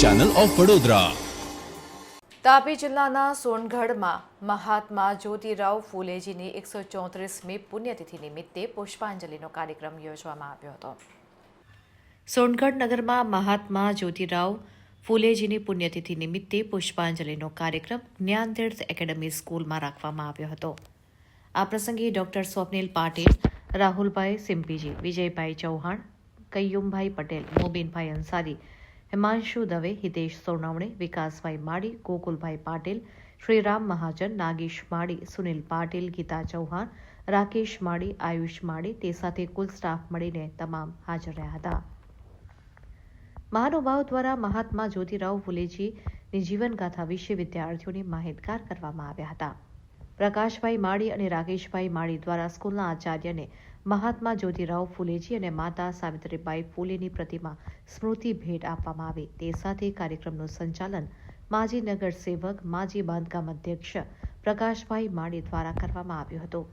Channel of Vadodara Tapi જિલ્લાના સોનગઢમાં મહાત્મા જ્યોતિરાવ ફૂલેજીની એકસો ચોત્રીસમી પુણ્યતિથિ નિમિત્તે પુષ્પાંજલિનો કાર્યક્રમ યોજવામાં આવ્યો હતો. સોનગઢ નગરમાં મહાત્મા જ્યોતિરાવ ફૂલેજીની પુણ્યતિથિ નિમિત્તે પુષ્પાંજલિનો કાર્યક્રમ જ્ઞાનતીર્થ એકેડમી સ્કૂલમાં રાખવામાં આવ્યો હતો. આ પ્રસંગે ડોક્ટર સ્વપ્નિલ પાટીલ, રાહુલભાઈ સિમ્પીજી વિજયભાઈ ચૌહાણ કૈયુમભાઈ પટેલ, મોબીનભાઈ અંસારી, હિમાંશુ દવે, હિતેશ સોનવણે, વિકાસભાઈ માળી, ગોકુલભાઈ પાટીલ, શ્રીરામ મહાજન, નાગેશ માળી, સુનિલ પાટીલ, ગીતા ચૌહાણ, રાકેશ માળી, આયુષ માળી તે સાથે કુલ સ્ટાફ મળીને તમામ હાજર રહ્યા હતા. મહાનુભાવ દ્વારા મહાત્મા જ્યોતિરાવ ફુલેજીની જીવનગાથા વિશે વિદ્યાર્થીઓને માહિતગાર કરવામાં આવ્યા હતા. પ્રકાશભાઈ માળી અને રાકેશભાઈ માળી દ્વારા સ્કૂલના આચાર્યને મહાત્મા જ્યોતિરાવ ફુલેજી અને માતા સાવિત્રીબાઈ ફુલેની પ્રતિમા સ્મૃતિ ભેટ આપવામાં આવી. તે સાથે કાર્યક્રમનું સંચાલન માજી નગર સેવક, માજી બાંધકામ અધ્યક્ષ પ્રકાશભાઈ માળી દ્વારા કરવામાં આવ્યું હતું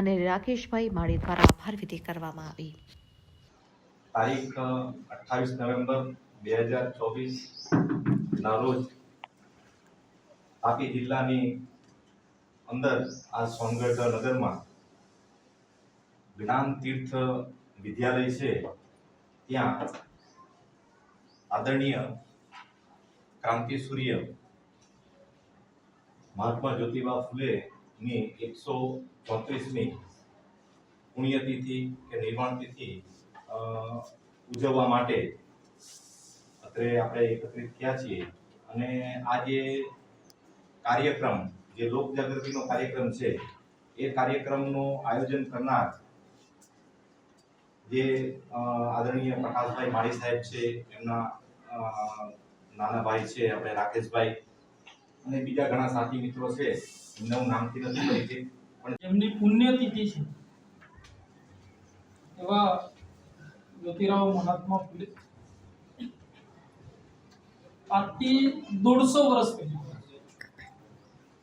અને રાકેશભાઈ માળી દ્વારા આભાર વિધિ કરવામાં આવી. તારીખ અઠ્ઠાવીસ નવેમ્બર બે હજાર ચોવીસ ના રોજ તાપી જિલ્લાની અંદર આ સોનગઢ નગરમાં જ્ઞાન તીર્થ વિદ્યાલય છે, ત્યાં આદરણીય ક્રાંતિ સૂર્ય મહાત્મા જ્યોતિબા ફૂલેની એકસો ચોત્રીસમી પુણ્યતિથિ કે નિર્માણ તિથિ ઉજવવા માટે અત્રે આપણે એકત્રિત થયા છીએ. અને આ જે કાર્યક્રમ જે લોક જાગૃતિનો કાર્યક્રમ છે, એ કાર્યક્રમનું આયોજન કરનાર જે આદરણીય પ્રકાશભાઈ માળી સાહેબ છે, એમના નાના ભાઈ છે, આપણે રાકેશભાઈ અને બીજા ઘણા સાથી મિત્રો છે, એમને હું નામથી નથી પરિચિત પણ એમની પુણ્યતિથિ છે. એવા જ્યોતિરાવ મહાત્મા ફૂલે. આજથી દોઢસો વર્ષ પહેલા.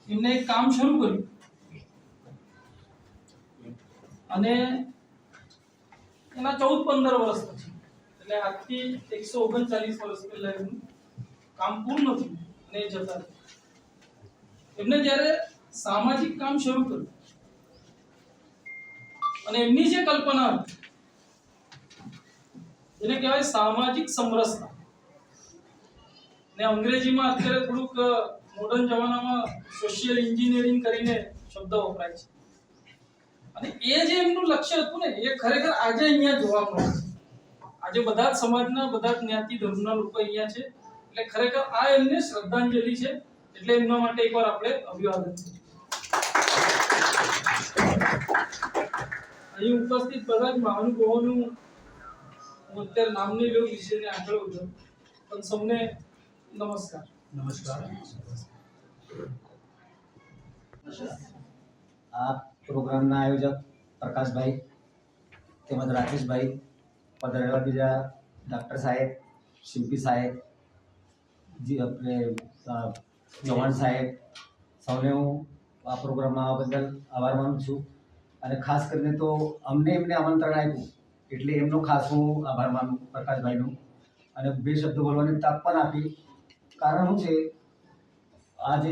એમને એક કામ શરૂ કર્યું. અને એના ચૌદ પંદર વર્ષ પછી, એટલે આજથી એકસો ઓગણચાલીસ વર્ષ પહેલા એમનું કામ પૂર્ણ થયું અને જતા એમને જ્યારે સામાજિક કામ શરૂ કર્યું અને એમની જે કલ્પના હતી, એને કહેવાય સામાજિક સમરસતા. ને અંગ્રેજીમાં અત્યારે થોડુંક મોડર્ન જમાનામાં સોશિયલ એન્જિનિયરિંગ કરીને શબ્દ વપરાય છે. અને એ જે એમનું લક્ષ્ય હતું ને, એ ખરેખર આજે અહીંયા જોવા મળે છે. આજે બધા જ સમાજના, બધા જ્ઞાતિ ધર્મના લોકો અહીંયા છે. એટલે ખરેખર આ એમને શ્રદ્ધાંજલિ છે. એટલે એમના માટે એકવાર આપણે અભિવાદન અહીં ઉપસ્થિત બધા જ મહાનુભાવોનું હું અત્યારે નામ નહીં લઉં વિશેને આગળ વધું. પણ સૌને નમસ્કાર. નમસ્કાર. આ પ્રોગ્રામના આયોજક પ્રકાશભાઈ તેમજ રાકેશભાઈ પધરેલા બીજા ડૉક્ટર સાહેબ, શિલ્પી સાહેબ, જી આપણે ચૌહાણ સાહેબ. સૌને હું આ પ્રોગ્રામમાં આવવા બદલ આભાર માનું છું. અને ખાસ કરીને તો અમને એમને આમંત્રણ આપ્યું એટલે એમનો ખાસ હું આભાર માનું પ્રકાશભાઈનો. અને બે શબ્દો બોલવાની તક પણ આપી. કારણ શું છે? આજે